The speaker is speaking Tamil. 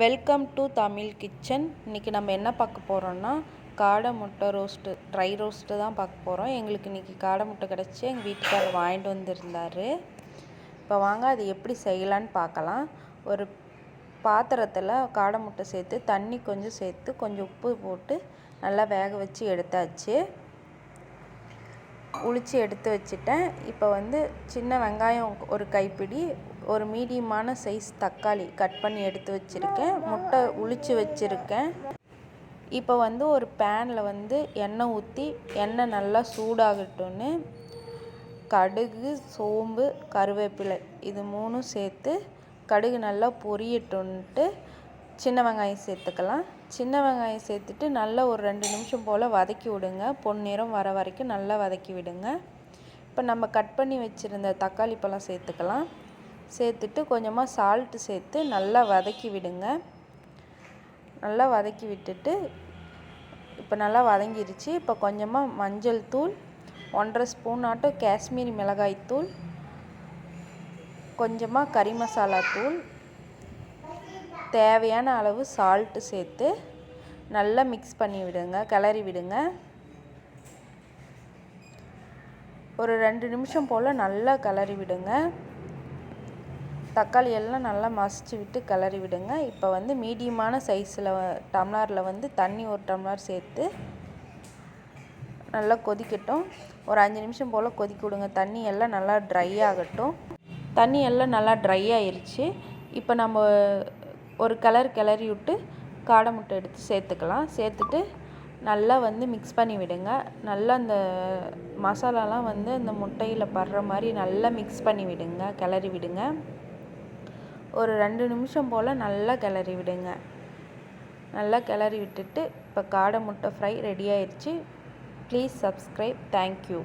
வெல்கம் டு தமிழ் கிச்சன் இன்றைக்கி நம்ம என்ன பார்க்க போகிறோம்னா காடை முட்டை ரோஸ்ட்டு ட்ரை ரோஸ்ட்டு தான் பார்க்க போகிறோம் எங்களுக்கு இன்றைக்கி காடை முட்டை கிடச்சி எங்கள் வீட்டுக்காரர் வாங்கிட்டு வந்திருந்தார். இப்போ வாங்க அது எப்படி செய்யலான்னு பார்க்கலாம். ஒரு பாத்திரத்தில் காடை முட்டை சேர்த்து தண்ணி கொஞ்சம் சேர்த்து கொஞ்சம் உப்பு போட்டு நல்லா வேக வச்சு எடுத்தாச்சு. உளிச்சு எடுத்து வச்சுட்டேன். இப்போ வந்து சின்ன வெங்காயம் ஒரு கைப்பிடி ஒரு மீடியமான சைஸ் தக்காளி கட் பண்ணி எடுத்து வச்சுருக்கேன். முட்டை உளிச்சு வச்சுருக்கேன். இப்போ வந்து ஒரு பேனில் வந்து எண்ணெய் ஊற்றி எண்ணெய் நல்லா சூடாகட்டும்னு கடுகு சோம்பு கருவேப்பிலை இது மூணும் சேர்த்து கடுகு நல்லா பொரியட்டுன்ட்டு சின்ன வெங்காயம் சேர்த்துக்கலாம். சின்ன வெங்காயம் சேர்த்துட்டு நல்லா ஒரு ரெண்டு நிமிஷம் போல் வதக்கி விடுங்க. பொன்னிறம் வர வரைக்கும் நல்லா வதக்கி விடுங்க. இப்போ நம்ம கட் பண்ணி வச்சுருந்த தக்காளி பழம் சேர்த்துக்கலாம். சேர்த்துட்டு கொஞ்சமாக சால்ட்டு சேர்த்து நல்லா வதக்கி விடுங்க. நல்லா வதக்கி விட்டுட்டு இப்போ நல்லா வதங்கிருச்சு. இப்போ கொஞ்சமாக மஞ்சள் தூள் ஒன்றரை ஸ்பூன் ஆட்டம் காஷ்மீரி மிளகாய் தூள் கொஞ்சமாக கறி மசாலா தூள் தேவையான அளவு சால்ட்டு சேர்த்து நல்லா மிக்ஸ் பண்ணி விடுங்க கிளறி விடுங்க. ஒரு ரெண்டு நிமிஷம் போல் நல்லா கிளறி விடுங்க. தக்காளி எல்லாம் நல்லா மசிச்சு விட்டு கிளறி விடுங்க. இப்போ வந்து மீடியமான சைஸில் டம்ளாரில் வந்து தண்ணி ஒரு டம்ளர் சேர்த்து நல்லா கொதிக்கட்டும். ஒரு அஞ்சு நிமிஷம் போல் கொதிக்க விடுங்க. தண்ணி எல்லாம் நல்லா ட்ரை ஆகட்டும். தண்ணி எல்லாம் நல்லா ட்ரை ஆயிடுச்சு இப்போ நம்ம ஒரு கலர் கிளறி விட்டு காடை முட்டை எடுத்து சேர்த்துக்கலாம். சேர்த்துட்டு நல்லா வந்து மிக்ஸ் பண்ணி விடுங்க. நல்லா அந்த மசாலாலாம் வந்து அந்த முட்டையில் படுற மாதிரி நல்லா மிக்ஸ் பண்ணி விடுங்க. கிளறி விடுங்க. ஒரு ரெண்டு நிமிஷம் போல் நல்லா கிளறி விடுங்க. நல்லா கிளறி விட்டுட்டு இப்போ காடை முட்டை ஃப்ரை ரெடி ஆயிடுச்சு ப்ளீஸ் சப்ஸ்கிரைப் தேங்க்யூ